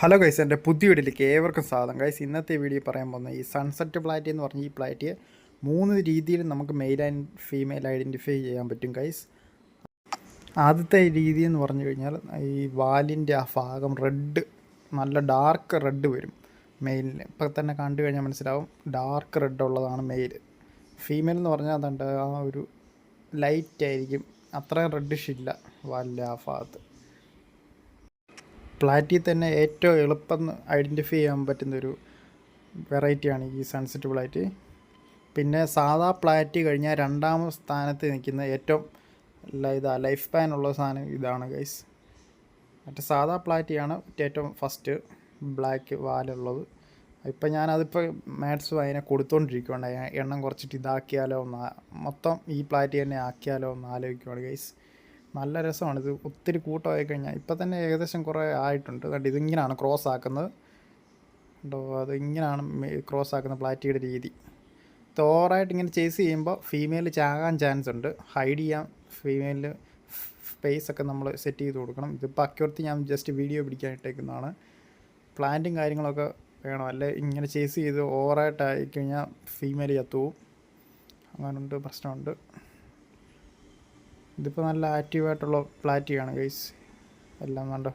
Hello guys എന്റെ പുതിയ വീഡിയോയിലേക്ക് ഏവർക്കും സ്വാഗതം. ഗൈസ് ഇന്നത്തെ വീഡിയോ പറയാൻ പോകുന്നത് ഈ സൺസെറ്റ് പ്ലാറ്റ് എന്ന് പറഞ്ഞ ഈ പ്ലാറ്റ് മൂന്ന് രീതിയിൽ നമുക്ക് മെയിൽ ആൻഡ് ഫീമെയിൽ ഐഡന്റിഫൈ ചെയ്യാൻ പറ്റും ഗൈസ് ആദ്യത്തെ രീതി എന്ന് പറഞ്ഞു കഴിഞ്ഞാൽ ഈ വാലിന്റെ ആ ഭാഗം റെഡ് നല്ല ഡാർക്ക് റെഡ് വരും. മെയിലിന് ഇപ്പം തന്നെ കണ്ടു കഴിഞ്ഞാൽ മനസ്സിലാവും ഡാർക്ക് റെഡ് ഉള്ളതാണ് മെയിൽ ഫീമെയിൽ എന്ന് പറഞ്ഞാൽ അതുണ്ട് ആ ഒരു ലൈറ്റ് ആയിരിക്കും. അത്ര റെഡിഷ് ഇല്ല വാലിന്റെ ആ ഭാഗത്ത്. പ്ലാറ്റിൽ തന്നെ ഏറ്റവും എളുപ്പം ഐഡന്റിഫൈ ചെയ്യാൻ പറ്റുന്നൊരു വെറൈറ്റിയാണ് ഈ സൺസെറ്റ് പ്ലാറ്റ് പിന്നെ സാധാ പ്ലാറ്റ് കഴിഞ്ഞാൽ രണ്ടാമത് സ്ഥാനത്ത് നിൽക്കുന്ന ഏറ്റവും ഇതാ ലൈഫ് സ്പാൻ ഉള്ള സാധനം ഇതാണ് ഗൈസ് മറ്റേ സാധാ പ്ലാറ്റിയാണ് ഏറ്റവും ഫസ്റ്റ് ബ്ലാക്ക് വാലുള്ളത്. ഇപ്പം ഞാനതിപ്പോൾ മാത്സ് അതിനെ കൊടുത്തുകൊണ്ടിരിക്കുകയാണ് എണ്ണം കുറച്ചിട്ട് ഇതാക്കിയാലോ എന്ന് മൊത്തം ഈ പ്ലാറ്റ് തന്നെ ആക്കിയാലോ എന്ന് ആലോചിക്കുവാണ് ഗൈസ് നല്ല രസമാണ്. ഇത് ഒത്തിരി കൂട്ടമായി കഴിഞ്ഞാൽ ഇപ്പം തന്നെ ഏകദേശം കുറേ ആയിട്ടുണ്ട്. കണ്ട് ഇതിങ്ങനെയാണ് ക്രോസ് ആക്കുന്നത്. ഉണ്ടോ അത് ഇങ്ങനെയാണ് ക്രോസ് ആക്കുന്ന പ്ലാറ്റിയുടെ രീതി. ഇത് ഓവറായിട്ട് ഇങ്ങനെ ചേസ് ചെയ്യുമ്പോൾ ഫീമെയിൽ ചാകാൻ ചാൻസ് ഉണ്ട്. ഹൈഡ് ചെയ്യാൻ ഫീമെയിൽ സ്പേസ് ഒക്കെ നമ്മൾ സെറ്റ് ചെയ്ത് കൊടുക്കണം. ഇതിപ്പോൾ അക്യൂർത്തി ഞാൻ ജസ്റ്റ് വീഡിയോ പിടിക്കാൻ ഇട്ടേക്കുന്നതാണ്. പ്ലാന്റും കാര്യങ്ങളൊക്കെ വേണം. അല്ലെ ഇങ്ങനെ ചേസ് ചെയ്ത് ഓവറായിട്ടായി കഴിഞ്ഞാൽ ഫീമെയിൽ അങ്ങനെ ഉണ്ട് പ്രശ്നമുണ്ട്. ഇതിപ്പോൾ നല്ല ആക്റ്റീവായിട്ടുള്ള പ്ലാറ്റിയാണ് ഗൈസ്. എല്ലാം കണ്ടോ.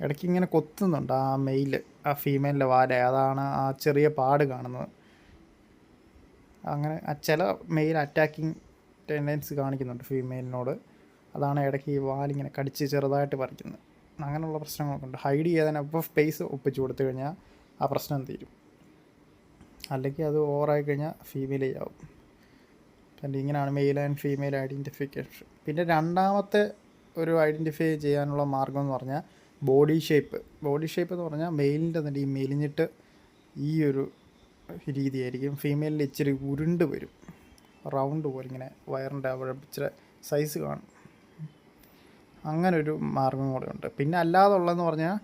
ഇടയ്ക്ക് ഇങ്ങനെ കൊത്തുന്നുണ്ട് ആ മെയിൽ ആ ഫീമെയിലിന്റെ വാല. അതാണ് ആ ചെറിയ പാട് കാണുന്നത്. അങ്ങനെ ആ ചില മെയിൽ അറ്റാക്കിങ് ടെൻഡൻസി കാണിക്കുന്നുണ്ട് ഫീമെയിലിനോട്. അതാണ് ഇടയ്ക്ക് ഈ വാലിങ്ങനെ കടിച്ച് ചെറുതായിട്ട് പറിക്കുന്നത്. അങ്ങനെയുള്ള പ്രശ്നങ്ങളൊക്കെ ഉണ്ട്. ഹൈഡ് ചെയ്യാതിനപ്പോൾ സ്പേസ് ഒപ്പിച്ച് കൊടുത്തു കഴിഞ്ഞാൽ ആ പ്രശ്നം തീരും. അല്ലെങ്കിൽ അത് ഓവറായി കഴിഞ്ഞാൽ ഫീമെയിൽ ആവും ഇങ്ങനെയാണ് മെയിൽ ആൻഡ് ഫീമെയിൽ ഐഡന്റിഫിക്കേഷൻ പിന്നെ രണ്ടാമത്തെ ഒരു ഐഡന്റിഫൈ ചെയ്യാനുള്ള മാർഗം എന്ന് പറഞ്ഞാൽ ബോഡി ഷേപ്പ് ബോഡി ഷേപ്പ് എന്ന് പറഞ്ഞാൽ മെയിലിന്റെ തന്നെ ഈ മെലിഞ്ഞിട്ട് ഈ ഒരു രീതിയായിരിക്കും. ഫീമെയിലിൽ ഇച്ചിരി ഉരുണ്ട് വരും. റൗണ്ട് പോലെ ഇങ്ങനെ വയറിന്റെ അവിടെ ഇച്ചിരി സൈസ് കാണും. അങ്ങനെ ഒരു മാർഗം കൂടെ ഉണ്ട്. പിന്നെ അല്ലാതെ ഉള്ളതെന്ന് പറഞ്ഞാൽ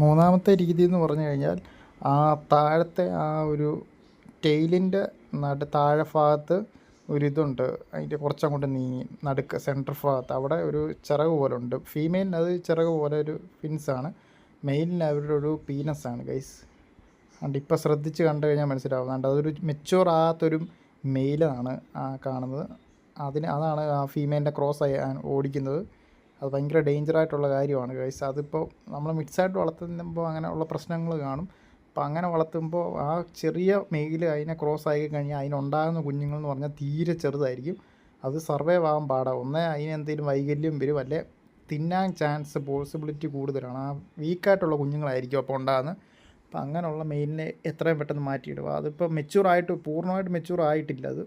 മൂന്നാമത്തെ രീതി എന്ന് പറഞ്ഞു കഴിഞ്ഞാൽ ആ താഴത്തെ ആ ഒരു ടെയിലിന്റെ നട താഴെ ഭാഗത്ത് ഒരിതുണ്ട്. അതിന്റെ കുറച്ചങ്ങോട്ട് നീങ്ങി. നടുക്ക് സെന്റർ ഭാഗത്ത്. അവിടെ ഒരു ചിറക് പോലെ ഉണ്ട് ഫീമെയിലിന് അത് ചിറക് പോലെ ഒരു ഫിൻസാണ് മെയിലിന് അവരുടെ ഒരു പീനസാണ് ഗൈസ് അതുകൊണ്ട് ഇപ്പോൾ ശ്രദ്ധിച്ച് കണ്ടു കഴിഞ്ഞാൽ മനസ്സിലാവും. മനസ്സിലാവുന്നുണ്ട് അതൊരു മെച്ചുവർ ആകാത്തൊരു മെയിലാണ് കാണുന്നത്. അതിന് അതാണ് ആ ഫീമെയിലിന്റെ ക്രോസ് ആയി ഓടിക്കുന്നത്. അത് ഭയങ്കര ഡേഞ്ചറായിട്ടുള്ള കാര്യമാണ് ഗൈസ് അതിപ്പോൾ നമ്മൾ മിക്സായിട്ട് വളർത്തുമ്പോൾ അങ്ങനെയുള്ള പ്രശ്നങ്ങൾ കാണും. അപ്പോൾ അങ്ങനെ വളർത്തുമ്പോൾ ആ ചെറിയ മെയിൽ അതിനെ ക്രോസ് ആയി കഴിഞ്ഞാൽ അതിനുണ്ടാകുന്ന കുഞ്ഞുങ്ങൾ എന്ന് പറഞ്ഞാൽ തീരെ ചെറുതായിരിക്കും. അത് സർവൈവ് ആകാൻ പാടാണ് ഒന്നേ അതിനെന്തെങ്കിലും വൈകല്യം വരും. അല്ലെ തിന്നാൻ ചാൻസ് പോസിബിലിറ്റി കൂടുതലാണ്. ആ വീക്കായിട്ടുള്ള കുഞ്ഞുങ്ങളായിരിക്കും അപ്പോൾ ഉണ്ടാകുന്നത്. അപ്പോൾ അങ്ങനെയുള്ള മെയിലിനെ എത്രയും പെട്ടെന്ന് മാറ്റിയിടുക. അതിപ്പോൾ മെച്യൂർ ആയിട്ട് പൂർണമായിട്ട് മെച്യൂർ ആയിട്ടില്ല അത്.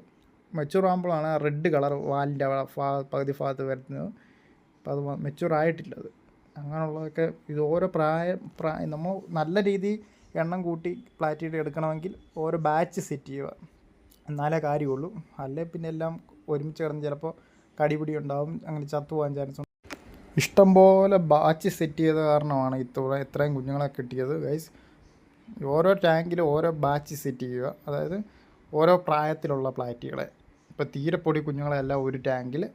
മെച്യൂർ ആകുമ്പോഴാണ് റെഡ് കളർ വാലിന്റെ ഫാ പകുതി ഭാഗത്ത് വരുന്നത്. അപ്പോൾ അത് മെച്യൂർ ആയിട്ടില്ല അത്. അങ്ങനെയുള്ളതൊക്കെ ഇത് ഓരോ പ്രായം പ്രായം നമ്മൾ നല്ല രീതിയിൽ എണ്ണം കൂട്ടി പ്ലാറ്റിയുടെ എടുക്കണമെങ്കിൽ ഓരോ ബാച്ച് സെറ്റ് ചെയ്യുക. എന്നാലേ കാര്യമുള്ളൂ. അല്ലേ? പിന്നെ എല്ലാം ഒരുമിച്ച് കിടന്ന് ചിലപ്പോൾ കടിപിടി ഉണ്ടാവും. അങ്ങനെ ചത്തുപോകാൻ ചാൻസ് ഉണ്ട്. ഇഷ്ടംപോലെ ബാച്ച് സെറ്റ് ചെയ്ത കാരണമാണ് ഇത്ര ഇത്രയും കുഞ്ഞുങ്ങളെ കിട്ടിയത് ഗൈസ് ഓരോ ടാങ്കിലും ഓരോ ബാച്ച് സെറ്റ് ചെയ്യുക. അതായത് ഓരോ പ്രായത്തിലുള്ള പ്ലാറ്റികളെ ഇപ്പോൾ തീരെ പൊടി കുഞ്ഞുങ്ങളെല്ലാം ഒരു ടാങ്കിൽ.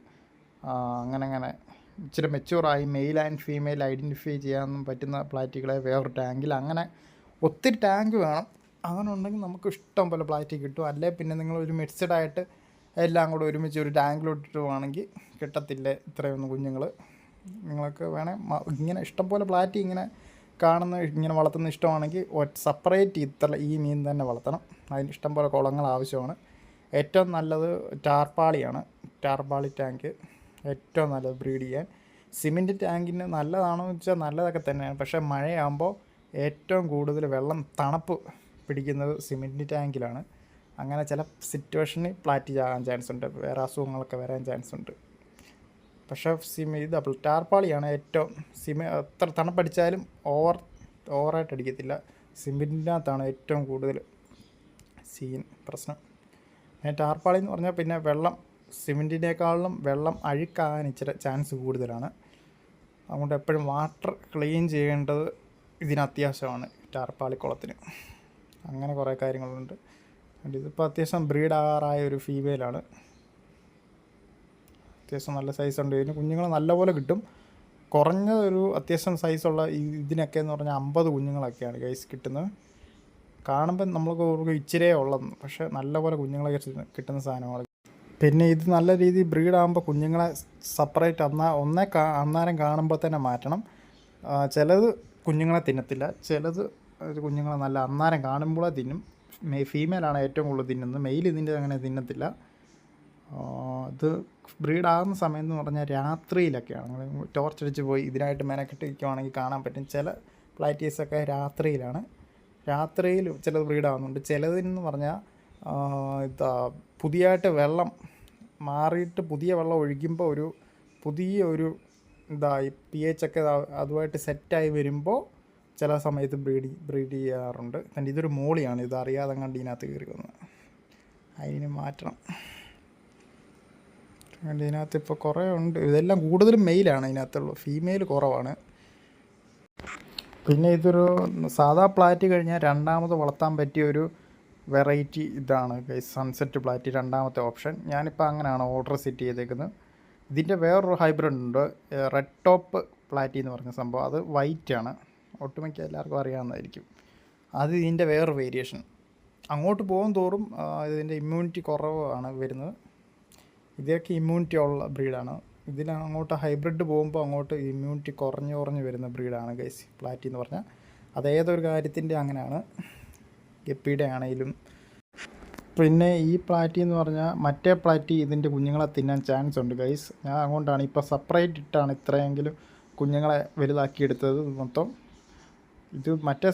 അങ്ങനെ അങ്ങനെ. ഇച്ചിരി മെച്യൂറായി മെയിൽ ആൻഡ് ഫീമെയിൽ ഐഡന്റിഫൈ ചെയ്യാൻ പറ്റുന്ന പ്ലാറ്റികളെ വേറൊരു ടാങ്കിൽ. അങ്ങനെ ഒത്തിരി ടാങ്ക് വേണം. അങ്ങനെ ഉണ്ടെങ്കിൽ നമുക്ക് ഇഷ്ടം പോലെ പ്ലാറ്റ് കിട്ടും. അല്ലെ? പിന്നെ നിങ്ങൾ ഒരു മിക്സഡ് ആയിട്ട് എല്ലാം കൂടെ ഒരുമിച്ച് ഒരു ടാങ്കിലോട്ടിട്ട് വേണമെങ്കിൽ കിട്ടത്തില്ല ഇത്രയൊന്നും കുഞ്ഞുങ്ങൾ നിങ്ങൾക്ക് വേണേൽ ഇങ്ങനെ ഇഷ്ടം പോലെ പ്ലാറ്റി ഇങ്ങനെ കാണുന്ന ഇങ്ങനെ വളർത്തുന്ന ഇഷ്ടമാണെങ്കിൽ സെപ്പറേറ്റ് ഇത്ര ഈ മീൻ തന്നെ വളർത്തണം. അതിന് ഇഷ്ടം പോലെ കുളങ്ങൾ ആവശ്യമാണ്. ഏറ്റവും നല്ലത് ടാർപ്പാളിയാണ്. ടാർപ്പാളി ടാങ്ക് ഏറ്റവും നല്ലത് ബ്രീഡ് ചെയ്യാൻ. സിമെന്റ് ടാങ്കിന് നല്ലതാണോ എന്ന് വെച്ചാൽ നല്ലതൊക്കെ തന്നെയാണ്. പക്ഷേ മഴയാകുമ്പോൾ ഏറ്റവും കൂടുതൽ വെള്ളം തണുപ്പ് പിടിക്കുന്നത് സിമെന്റ് ടാങ്കിലാണ്. അങ്ങനെ ചില സിറ്റുവേഷനിൽ പ്ലാറ്റ് ആകാൻ ചാൻസ് ഉണ്ട്. വേറെ അസുഖങ്ങളൊക്കെ വരാൻ ചാൻസ് ഉണ്ട്. പക്ഷേ സിമി ഇത് അപ്പോൾ ടാർപ്പാളിയാണ് ഏറ്റവും. സിമ എത്ര തണുപ്പടിച്ചാലും ഓവർ ഓവറായിട്ട് അടിക്കത്തില്ല. സിമെന്റിനകത്താണ് ഏറ്റവും കൂടുതൽ സീൻ പ്രശ്നം. പിന്നെ ടാർപ്പാളി എന്ന് പറഞ്ഞാൽ പിന്നെ വെള്ളം സിമെന്റിനേക്കാളും വെള്ളം അഴുക്കാകാൻ ഇച്ചിരി ചാൻസ് കൂടുതലാണ്. അതുകൊണ്ട് എപ്പോഴും വാട്ടർ ക്ലീൻ ചെയ്യേണ്ടത് ഇതിന് അത്യാവശ്യമാണ് ടാർപ്പാളി കുളത്തിന് അങ്ങനെ കുറേ കാര്യങ്ങളുണ്ട്. ഇതിപ്പോൾ അത്യാവശ്യം ബ്രീഡ് ആകാറായ ഒരു ഫീമെയിലാണ് അത്യാവശ്യം നല്ല സൈസ് ഉണ്ട്. ഇതിന് കുഞ്ഞുങ്ങൾ നല്ലപോലെ കിട്ടും. കുറഞ്ഞ ഒരു അത്യാവശ്യം സൈസുള്ള ഇതിനൊക്കെ എന്ന് പറഞ്ഞാൽ അമ്പത് കുഞ്ഞുങ്ങളൊക്കെയാണ് ഗൈസ് കിട്ടുന്നത്. കാണുമ്പോൾ നമ്മൾക്ക് ഓർക്കും ഇച്ചിരേ ഉള്ളതെന്ന് പക്ഷേ നല്ലപോലെ കുഞ്ഞുങ്ങളെ കിട്ടുന്ന സാധനമാണ് പിന്നെ ഇത് നല്ല രീതിയിൽ ബ്രീഡാകുമ്പോൾ കുഞ്ഞുങ്ങളെ സെപ്പറേറ്റ് അന്നാ ഒന്നേ കാ അന്നേരം കാണുമ്പോൾ തന്നെ മാറ്റണം. ചിലത് കുഞ്ഞുങ്ങളെ തിന്നത്തില്ല. ചിലത് കുഞ്ഞുങ്ങളെ നല്ല അന്നാരം കാണുമ്പോഴേ തിന്നും. മെ ഫീമെയിലാണ് ഏറ്റവും കൂടുതൽ തിന്നുന്നത്. മെയിൽ ഇതിന്റെ അങ്ങനെ തിന്നത്തില്ല. ഇത് ബ്രീഡാകുന്ന സമയം എന്ന് പറഞ്ഞാൽ രാത്രിയിലൊക്കെയാണ്. നിങ്ങൾ ടോർച്ച് പോയി ഇതിനായിട്ട് മെനക്കെട്ട് നിൽക്കുവാണെങ്കിൽ കാണാൻ പറ്റും. ചില പ്ലാറ്റീസൊക്കെ രാത്രിയിലാണ്. രാത്രിയിൽ ചിലത് ബ്രീഡാകുന്നുണ്ട്. ചിലതെന്ന് പറഞ്ഞാൽ ഇതാ പുതിയതായിട്ട് വെള്ളം മാറിയിട്ട് പുതിയ വെള്ളം ഒഴിക്കുമ്പോൾ ഒരു പുതിയ ഒരു ഈ പി എച്ച് ഒക്കെ അതുമായിട്ട് സെറ്റായി വരുമ്പോൾ ചില സമയത്ത് ബ്രീഡ് ബ്രീഡ് ചെയ്യാറുണ്ട്. എന്റെ ഇതൊരു മോളിയാണ്. ഇത് അറിയാതെ കണ്ട് ഇതിനകത്ത് കയറി വന്നത് അതിന് മാറ്റണം. കണ്ട് ഇതിനകത്ത് ഇപ്പോൾ കുറേ ഉണ്ട്. ഇതെല്ലാം കൂടുതലും മെയിലാണ് ഇതിനകത്തുള്ളൂ ഫീമെയിൽ കുറവാണ്. പിന്നെ ഇതൊരു സാധാ പ്ലാറ്റ് കഴിഞ്ഞാൽ രണ്ടാമത് വളർത്താൻ പറ്റിയ ഒരു വെറൈറ്റി ഇതാണ്. സൺസെറ്റ് പ്ലാറ്റ് രണ്ടാമത്തെ ഓപ്ഷൻ ഞാനിപ്പോൾ അങ്ങനെയാണ് ഓർഡർ സെറ്റ് ചെയ്തേക്കുന്നത്. ഇതിന്റെ വേറൊരു ഹൈബ്രിഡ് ഉണ്ട്. റെഡ് ടോപ്പ് പ്ലാറ്റി എന്ന് പറഞ്ഞ സംഭവം. അത് വൈറ്റ് ആണ്. ഒട്ടുമിക്ക എല്ലാവർക്കും അറിയാവുന്നതായിരിക്കും. അത് ഇതിന്റെ വേറൊരു വേരിയേഷൻ അങ്ങോട്ട് പോകും തോറും ഇതിന്റെ ഇമ്മ്യൂണിറ്റി കുറവാണ് വരുന്നത്. ഇതൊക്കെ ഇമ്മ്യൂണിറ്റി ഉള്ള ബ്രീഡാണ് ഇതിന് അങ്ങോട്ട് ഹൈബ്രിഡ് പോകുമ്പോൾ അങ്ങോട്ട് ഇമ്മ്യൂണിറ്റി കുറഞ്ഞു കുറഞ്ഞു വരുന്ന ബ്രീഡാണ് ഗൈസ് പ്ലാറ്റി എന്ന് പറഞ്ഞാൽ അത് ഏതൊരു കാര്യത്തിന്റെ അങ്ങനെയാണ്. ഗപ്പിയുടെ ആണെങ്കിലും പിന്നെ ഈ പ്ലാറ്റി എന്ന് പറഞ്ഞാൽ മറ്റേ പ്ലാറ്റി ഇതിന്റെ കുഞ്ഞുങ്ങളെ തിന്നാൻ ചാൻസ് ഉണ്ട് ഗൈസ് ഞാൻ അതുകൊണ്ടാണ് ഇപ്പോൾ സെപ്പറേറ്റ് ഇട്ടാണ് ഇത്രയെങ്കിലും കുഞ്ഞുങ്ങളെ വലുതാക്കിയെടുത്തത് മൊത്തം. ഇത് മറ്റേ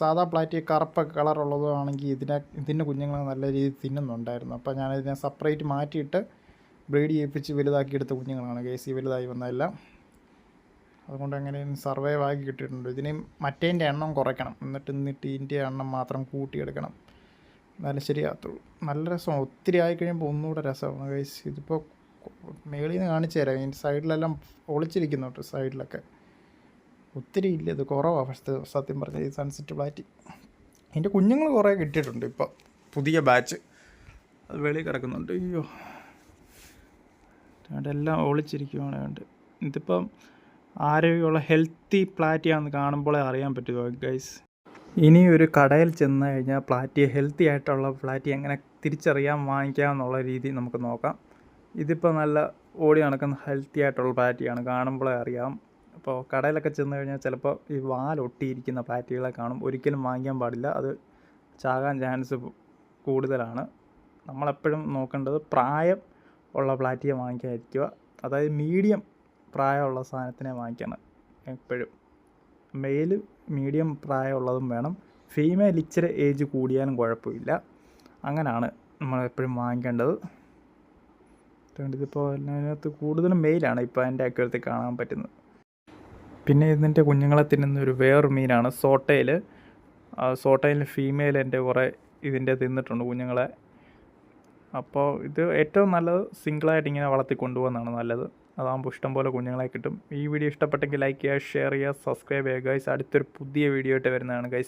സാധാ പ്ലാറ്റി കളർ കളറുള്ളതാണെങ്കിൽ ഇതിനെ ഇതിന്റെ കുഞ്ഞുങ്ങളെ നല്ല രീതിയിൽ തിന്നുന്നുണ്ടായിരുന്നു. അപ്പോൾ ഞാൻ ഇതിനെ സെപ്പറേറ്റ് മാറ്റിയിട്ട് ബ്രീഡ് ചെയ്യിപ്പിച്ച് വലുതാക്കിയെടുത്ത കുഞ്ഞുങ്ങളാണ് ഗൈസ് ഈ വലുതായി വന്നതെല്ലാം. അതുകൊണ്ട് അങ്ങനെ സർവൈവ് ആക്കി കിട്ടിയിട്ടുണ്ട്. ഇതിന് മറ്റേന്റെ എണ്ണം കുറയ്ക്കണം. എന്നിട്ട് എന്നിട്ട് ഇതിന്റെ എണ്ണം മാത്രം കൂട്ടിയെടുക്കണം. എന്നാലും ശരിയാകത്തുള്ളൂ. നല്ല രസം ഒത്തിരി ആയി കഴിയുമ്പോൾ ഒന്നുകൂടെ രസമാണ്. ഗൈസ് ഇതിപ്പോൾ മേളിൽ നിന്ന് കാണിച്ചു തരാം. ഇതിന്റെ സൈഡിലെല്ലാം ഒളിച്ചിരിക്കുന്നുണ്ട് സൈഡിലൊക്കെ. ഒത്തിരി ഇല്ല ഇത് കുറവാണ് ഫസ്റ്റ് സത്യം പറഞ്ഞ. ഈ സൺസെറ്റ് ഫ്ലാറ്റ് എന്റെ കുഞ്ഞുങ്ങൾ കുറേ കിട്ടിയിട്ടുണ്ട് ഇപ്പോൾ പുതിയ ബാച്ച്. അത് വെളിയിൽ കിടക്കുന്നുണ്ട്. അയ്യോ. എല്ലാം ഒളിച്ചിരിക്കുവാണ് കണ്ട്. ഇതിപ്പം ആരോഗ്യമുള്ള ഹെൽത്തി പ്ലാറ്റിയാണെന്ന് കാണുമ്പോഴേ അറിയാൻ പറ്റുമോ ഗൈസ് ഇനി ഒരു കടയിൽ ചെന്ന് കഴിഞ്ഞാൽ പ്ലാറ്റി ഹെൽത്തി ആയിട്ടുള്ള പ്ലാറ്റി എങ്ങനെ തിരിച്ചറിയാം വാങ്ങിക്കാം എന്നുള്ള രീതി നമുക്ക് നോക്കാം. ഇതിപ്പോൾ നല്ല ഓടി നടക്കുന്ന ഹെൽത്തി ആയിട്ടുള്ള പ്ലാറ്റിയാണ് കാണുമ്പോഴേ അറിയാം. അപ്പോൾ കടയിലൊക്കെ ചെന്ന് കഴിഞ്ഞാൽ ചിലപ്പോൾ ഈ വാലൊട്ടിയിരിക്കുന്ന പ്ലാറ്റികളെ കാണും. ഒരിക്കലും വാങ്ങിക്കാൻ പാടില്ല. അത് ചാകാൻ ചാൻസ് കൂടുതലാണ്. നമ്മളെപ്പോഴും നോക്കേണ്ടത് പ്രായം ഉള്ള പ്ലാറ്റിയെ വാങ്ങിക്കാതിരിക്കുക. അതായത് മീഡിയം പ്രായമുള്ള സാധനത്തിനെ വാങ്ങിക്കണം എപ്പോഴും. മെയിൽ മീഡിയം പ്രായമുള്ളതും വേണം. ഫീമെയിൽ ഇച്ചിരി ഏജ് കൂടിയാലും കുഴപ്പമില്ല. അങ്ങനെയാണ് നമ്മൾ എപ്പോഴും വാങ്ങിക്കേണ്ടത്. ഇതിപ്പോൾ അതിനകത്ത് കൂടുതലും മെയിലാണ് ഇപ്പോൾ എന്റെ അക്യൂരത്തിൽ കാണാൻ പറ്റുന്നത്. പിന്നെ ഇതിന്റെ കുഞ്ഞുങ്ങളെ തിന്നുന്ന ഒരു വേറൊരു മീനാണ് സോട്ടയിൽ. സോട്ടയിൽ ഫീമെയിൽ എന്റെ കുറേ ഇതിന്റെ തിന്നിട്ടുണ്ട് കുഞ്ഞുങ്ങളെ. അപ്പോൾ ഇത് ഏറ്റവും നല്ലത് സിംഗിളായിട്ട് ഇങ്ങനെ വളർത്തി കൊണ്ടുപോകുന്നതാണ് നല്ലത്. അതാകുമ്പോൾ ഇഷ്ടംപോലെ കുഞ്ഞുങ്ങളെ കിട്ടും. ഈ വീഡിയോ ഇഷ്ടപ്പെട്ടെങ്കിൽ ലൈക്ക് ചെയ്യുക ഷെയർ ചെയ്യുക സബ്സ്ക്രൈബ് ചെയ്യുക. ഗൈസ് അടുത്തൊരു പുതിയ വീഡിയോ ആയിട്ട് വരുന്നതാണ്. ഗൈസ്